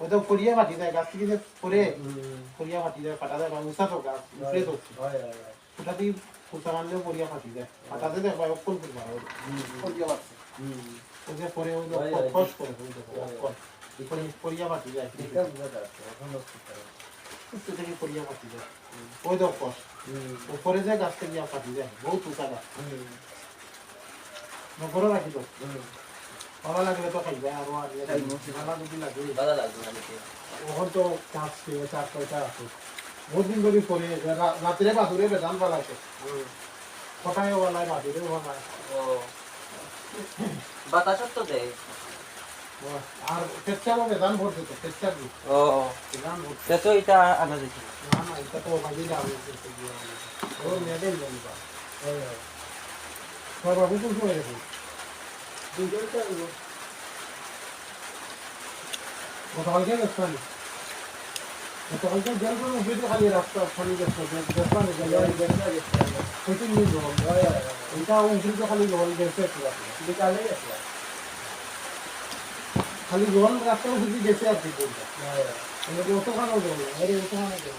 ওই তো করিয়া ফাটি যায় গাছ থেকে যে করিয়া ফাটি যায় ফাটা যায় বা তো গাছ উপরে তো ফুটাতেই ফুটা মারলেও করিয়া ফাটি যায় ফাটাতে দেখ বা অক্ষণ করবা করিয়া ফাটছে ওই যে পরে ওই যে। খস করে ওই করিয়া যায় থেকে যায় ওই উপরে যে গাছ থেকে ফাটি যায় বহুত উঁচা গাছ। নগরও রাখিব ভালো লাগলে তো খাইবে আর ভালো যদি লাগে ভালো লাগবে ওখান তো চাষ পেয়ে পয়সা আছে বহুত দিন ধরে পরে রাত্রে বাদুরে বেদান পালাইছে কোথায় ওলাই বাদুরে ওলাই ও বাতাসত তো দেয় আর পেচ্ছারও বেদান ভরছে তো দি ও বেদান ভরছে তে এটা আনা দেখি না না এটা তো বাজি যাবে ও মেয়েদের জানি বা তোর বাবু কোন সময় গেছে গতকালকে গেছে আমি গতকালকে জল করে উঠে তো খালি রাস্তা খালি গেছে দেখবা না গেলে সেটি নিয়ে জল এটা উঠে তো খালি জল গেছে বিকালে গেছে খালি জল রাস্তা উঠে গেছে আর কি বলতে অতখানো জল আরে অতখানো জল